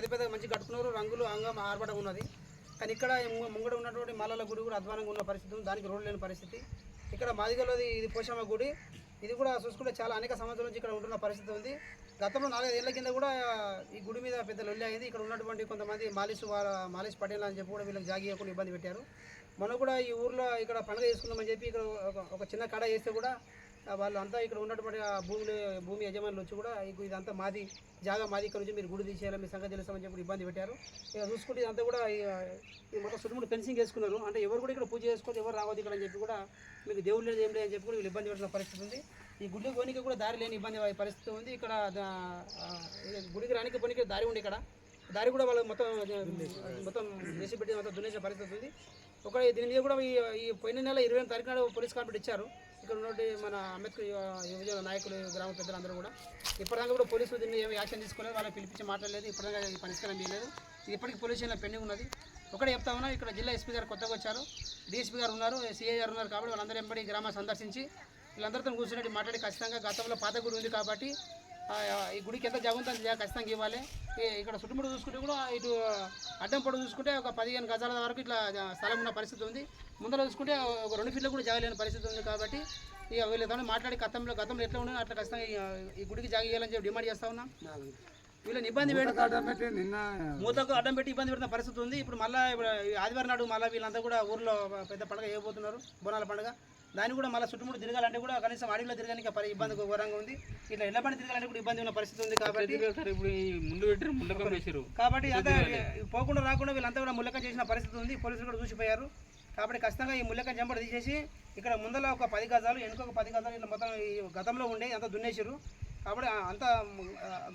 పెద్ద పెద్ద మంచి కట్టుకున్నారు. రంగులు అంగం ఆర్భటం ఉన్నది. కానీ ఇక్కడ ముంగడ ఉన్నటువంటి మాలల గుడి కూడా అధ్వానంగా ఉన్న పరిస్థితి ఉంది. దానికి రోడ్డు లేని పరిస్థితి. ఇక్కడ మాదిగలోది ఇది పోషమ్మ గుడి. ఇది కూడా చూసుకుంటే చాలా అనేక సంవత్సరాల నుంచి ఇక్కడ ఉంటున్న పరిస్థితి ఉంది. గతంలో నాలుగైదేళ్ళ కింద కూడా ఈ గుడి మీద పెద్ద లొల్లి అయింది. ఇక్కడ ఉన్నటువంటి కొంతమంది మాలిష్ వాళ్ళ మాలిష్ పటేల్ అని చెప్పి కూడా వీళ్ళకి జాగి ఇబ్బంది పెట్టారు. మొన్న కూడా ఈ ఊర్లో ఇక్కడ పండుగ చేసుకుందామని చెప్పి ఇక్కడ ఒక- ఒక చిన్న కడ వేస్తే కూడా వాళ్ళు అంతా ఇక్కడ ఉన్నటువంటి ఆ భూములు భూమి యజమానులు వచ్చి కూడా ఇదంతా మాది జాగా మాది ఇక్కడ నుంచి మీరు గుడి తీసేయాలి మీ సంగతి తెలుస్తామని చెప్పి ఇబ్బంది పెట్టారు. ఇక చూసుకుంటే ఇదంతా కూడా ఈ మొత్తం చుట్టుముట్టు ఫెన్సింగ్ వేసుకున్నారు. అంటే ఎవరు కూడా ఇక్కడ పూజ చేసుకోవచ్చు ఎవరు రావద్దు ఇక్కడ అని చెప్పి కూడా మీకు దేవుడు లేదు ఏం లేదని చెప్పి కూడా వీళ్ళు ఇబ్బంది పెట్టిన పరిస్థితి ఉంది. ఈ గుడి పోనీకి కూడా దారి లేని ఇబ్బంది పరిస్థితి ఉంది. ఇక్కడ గుడికి రానికి పోనీకి దారి ఉంది ఇక్కడ. దారి కూడా వాళ్ళు మొత్తం మొత్తం వేసి పెట్టి మొత్తం దున్నేసిన పరిస్థితి ఉంది. ఒక దీని మీద కూడా ఈ పోయిన నెల ఇరవై తారీఖు నాడు పోలీస్ కంప్లైంట్ ఇచ్చారు. ఇక్కడ ఉన్నటువంటి మన అంబేద్కర్ యువజన నాయకులు గ్రామ పెద్దలందరూ కూడా ఇప్పటిదాకా కూడా పోలీసులు దీన్ని ఏమి యాక్షన్ తీసుకోలేదు వాళ్ళని పిలిపించి మాట్లాడలేదు ఇప్పటిదాకా ఈ పరిష్కారం చేయలేదు. ఇది ఇప్పటికి పోలీస్ స్టేషన్లో పెండింగ్ ఉన్నది. ఒకటే చెప్తా ఉన్నా ఇక్కడ జిల్లా ఎస్పీ గారు కొత్తగా వచ్చారు డిఎస్పీ గారు ఉన్నారు సిఐ గారు ఉన్నారు కాబట్టి వాళ్ళందరూ ఎంబడి గ్రామాన్ని సందర్శించి వీళ్ళందరితో కూర్చున్నట్టు మాట్లాడి ఖచ్చితంగా గతంలో పాత గుడి ఉంది కాబట్టి ఈ గుడికి ఎంత జాగుందో అంత ఖచ్చితంగా ఇవ్వాలి. ఇక్కడ చుట్టుముట్టు చూసుకుంటే కూడా ఇటు అడ్డం పొడవు చూసుకుంటే ఒక పదిహేను గజాల వరకు ఇట్లా స్థలం ఉన్న పరిస్థితి ఉంది. ముందర చూసుకుంటే ఒక రెండు ఫీట్లు కూడా జాగలేని పరిస్థితి ఉంది కాబట్టి ఇక వీళ్ళతో మాట్లాడి గతంలో గతంలో ఎట్లా ఉండదు అట్లా ఖచ్చితంగా ఈ- ఈ గుడికి జాగ ఇవ్వాలని చెప్పి డిమాండ్ చేస్తా ఉన్నాం. వీళ్ళని ఇబ్బంది పెట్టి నిన్న మూతకు అడ్డం పెట్టి ఇబ్బంది పెడుతున్న పరిస్థితి ఉంది. ఇప్పుడు మళ్ళీ ఈ ఆదివారం నాడు మళ్ళీ వీళ్ళంతా కూడా ఊర్లో పెద్ద పండుగ వేయబోతున్నారు బోనాల పండుగ. దాన్ని కూడా మళ్ళీ చుట్టుముట్టు తిరగాలంటే కూడా కనీసం అడవిలో తిరగడానికి పరి ఇబ్బంది ఘోరంగా ఉంది. ఇట్లా ఇళ్ళ పని తిరగాలంటే కూడా ఇబ్బంది ఉన్న పరిస్థితి ఉంది కాబట్టి ఇప్పుడు ఈ ముందు పెట్టారు ముందుకం వేసారు కాబట్టి అంతా పోకుండా రాకుండా వీళ్ళంతా కూడా ముల్లకం చేసిన పరిస్థితి ఉంది. పోలీసులు కూడా చూసిపోయారు. కాబట్టి ఖచ్చితంగా ఈ ముల్లకం చెంపడి తీసేసి ఇక్కడ ముందర ఒక పది గజాలు వెనుక ఒక పది గజాలు ఇట్లా మొత్తం ఈ గతంలో ఉండే అంతా దున్నేసారు కాబట్టి అంత అంతా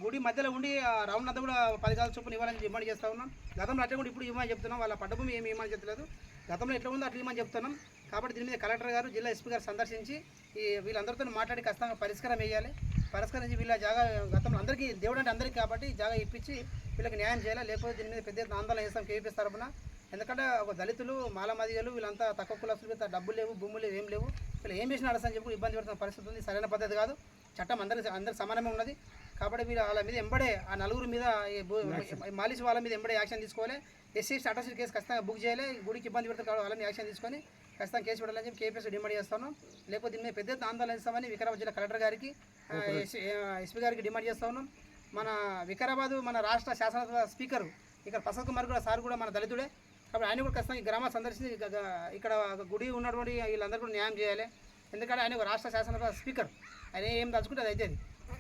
గుడి మధ్యలో ఉండి ఆ రౌండ్ అంతా కూడా పది గజాల చొప్పున ఇవ్వాలని డిమాండ్ చేస్తా ఉన్నాం. గతంలో అట్లా కూడా ఇప్పుడు ఇవ్వమని చెప్తున్నాం. వాళ్ళ పడ్డభూమి ఏమి ఇవ్వమని చెప్పలేదు. గతంలో ఎట్లా ఉందో అట్లా ఇవ్వమని చెప్తున్నాం. కాబట్టి దీని మీద కలెక్టర్ గారు జిల్లా ఎస్పీ గారు సందర్శించి ఈ వీళ్ళందరితో మాట్లాడి ఖచ్చితంగా పరిష్కారం వేయాలి. పరిష్కరించి వీళ్ళ జాగా గతంలో అందరికీ దేవుడు అంటే అందరికీ కాబట్టి జాగా ఇప్పించి వీళ్ళకి న్యాయం చేయాలి? లేకపోతే దీని మీద పెద్ద ఆందోళన చేస్తాం కేపీఎస్ తరఫున ఎందుకంటే ఒక దళితులు మాలమదిగలు వీళ్ళంతా తక్కువ కులస్తులు వీళ్ళ డబ్బులు లేవు భూములు లేవు ఏం లేవు. వీళ్ళు ఏం చేసినా అడసని చెప్పి ఇబ్బంది పడుతున్న పరిస్థితి ఉంది. సరైన పద్ధతి కాదు. చట్టం అందరికి అందరికి సమానమే ఉన్నది. కాబట్టి మీరు వాళ్ళ మీద ఎంబడే ఆ నలుగురు మీద మాలిష్ వాళ్ళ మీద ఎంబడే యాక్షన్ తీసుకోవాలి. ఎస్సీ స్టాటస్ కేసు ఖచ్చితంగా బుక్ చేయాలి. గుడికి ఇబ్బంది పెడతారు కాబట్టి వాళ్ళని యాక్షన్ తీసుకొని ఖచ్చితంగా కేసు పెట్టాలని చెప్పి కేపీఎస్ డిమాండ్ చేస్తాను. లేకపోతే దీని మీద పెద్ద ఎత్తున ఆందోళన చేస్తామని వికారాబాద్ జిల్లా కలెక్టర్ గారికి ఎస్పీ గారికి డిమాండ్ చేస్తా ఉన్నాం. మన వికారాబాద్ మన రాష్ట్ర శాసనసభ స్పీకరు ఇక్కడ ప్రసాద్ కుమార్ కూడా సార్ కూడా మన దళితుడే. కాబట్టి ఆయన కూడా ఖచ్చితంగా ఈ గ్రామ సందర్శించి ఇక్కడ గుడి ఉన్నటువంటి వీళ్ళందరూ కూడా న్యాయం చేయాలి. ఎందుకంటే ఆయన ఒక రాష్ట్ర శాసనసభ స్పీకర్. ఆయన ఏం తలుచుకుంటే అది అయితే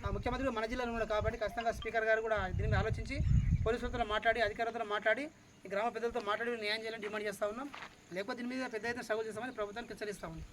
ఆ ముఖ్యమంత్రి మన జిల్లాలో ఉన్నాడు కాబట్టి ఖచ్చితంగా స్పీకర్ గారు కూడా దీని మీద ఆలోచించి పోలీసులతో మాట్లాడి అధికారులతో మాట్లాడి ఈ గ్రామ పెద్దలతో మాట్లాడి న్యాయం చేయాలని డిమాండ్ చేస్తా ఉన్నాం. లేకపోతే దీని మీద పెద్ద ఎత్తున స్ట్రగుల్ చేస్తామని ప్రభుత్వానికి హెచ్చరిస్తా ఉన్నాం.